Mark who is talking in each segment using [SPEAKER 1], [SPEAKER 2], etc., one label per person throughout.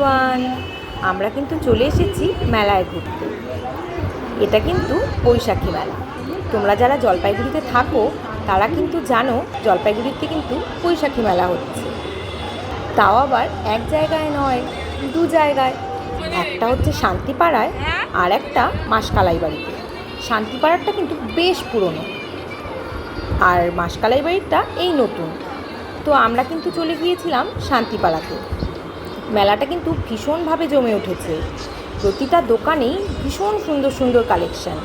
[SPEAKER 1] Everyone আমরা কিন্তু চলে এসেছি মেলায় ঘুরতে। এটা কিন্তু বৈশাখী মেলা। তোমরা যারা জলপাইগুড়িতে থাকো, তারা কিন্তু জানো জলপাইগুড়িতে কিন্তু বৈশাখী মেলা হচ্ছে। তাও আবার এক জায়গায় নয়, দু জায়গায়। একটা হচ্ছে শান্তিপাড়ায় আর একটা মাসকালাই বাড়িতে শান্তিপাড়ারটা কিন্তু বেশ পুরনো। আর মাসকালাই বাড়িটা এই নতুন। তো আমরা কিন্তু চলে গিয়েছিলাম শান্তিপাড়াতে। মেলাটা কিন্তু ভীষণভাবে জমে উঠেছে। প্রতিটা দোকানেই ভীষণ সুন্দর সুন্দর কালেকশান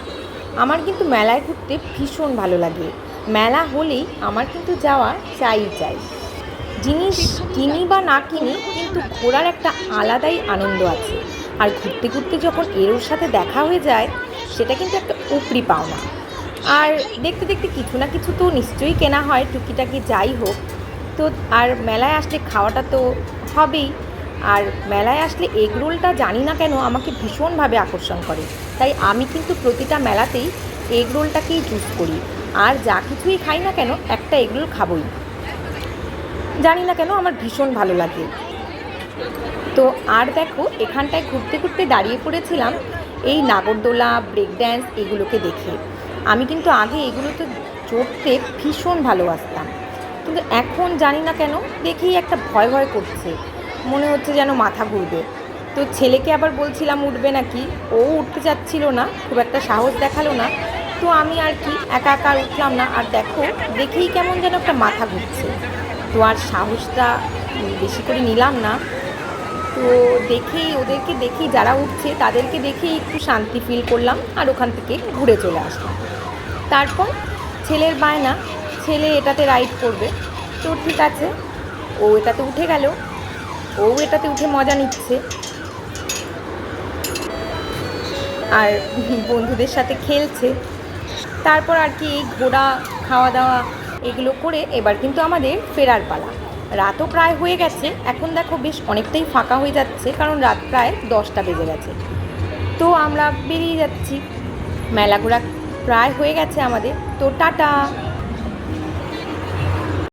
[SPEAKER 1] আমার কিন্তু মেলায় ঘুরতে ভীষণ ভালো লাগে। মেলা হলেই আমার কিন্তু যাওয়া চাই চাই। জিনিস কিনি বা না কিনি কিন্তু ঘোরার একটা আলাদাই আনন্দ আছে। আর ঘুরতে ঘুরতে যখন এরোর সাথে দেখা হয়ে যায়, সেটা কিন্তু একটা উপরি পাওনা। আর দেখতে দেখতে কিছু না কিছু তো নিশ্চয়ই কেনা হয়, টুকিটাকি যাই হোক। তো আর মেলায় আসলে খাওয়াটা তো হবেই। আর মেলায় আসলে এগ রোলটা জানি না কেন আমাকে ভীষণভাবে আকর্ষণ করে। তাই আমি কিন্তু প্রতিটা মেলাতেই এগ রোলটাকেই চুজ করি। আর যা কিছুই খাই না কেন, একটা এগ রোল খাবই। জানি না কেন আমার ভীষণ ভালো লাগে। তো আর দেখো, এখানটায় ঘুরতে ঘুরতে দাঁড়িয়ে পড়েছিলাম এই নাগরদোলা ব্রেক ড্যান্স এগুলোকে দেখে। আমি কিন্তু আগে এগুলোতে চড়তে ভীষণ ভালোবাসতাম। কিন্তু এখন জানি না কেন, দেখেই একটা ভয় ভয় করছে। মনে হচ্ছে যেন মাথা ঘুরবে। তো ছেলেকে আবার বলছিলাম, উঠবে নাকি? ও উঠতে চাচ্ছিল না, খুব একটা সাহস দেখাল না। তো আমি আর কি, একা একা উঠলাম না। আর দেখো, দেখেই কেমন যেন একটা মাথা ঘুরছে। তো আর সাহসটা বেশি করে নিলাম না। তো দেখেই, ওদেরকে দেখি যারা উঠছে, তাদেরকে দেখেই একটু শান্তি ফিল করলাম আর ওখান থেকে ঘুরে চলে আসলাম। তারপর ছেলের বায়না, ছেলে এটাতে রাইড করবে। তো ঠিক আছে, ও এটাতে উঠে গেল। ও এটাতে উঠে মজা নিচ্ছে। আর বন্ধুদের সাথে খেলছে। তারপর আর কি এই ঘোরা খাওয়া দাওয়া এগুলো করে এবার কিন্তু আমাদের ফেরার পালা। রাতও প্রায় হয়ে গেছে, এখন দেখো বেশ অনেকটাই ফাঁকা হয়ে যাচ্ছে, কারণ রাত প্রায় দশটা বেজে গেছে। তো আমরা বেরিয়ে যাচ্ছি। মেলা ঘোরা প্রায় হয়ে গেছে আমাদের। তো টাটা!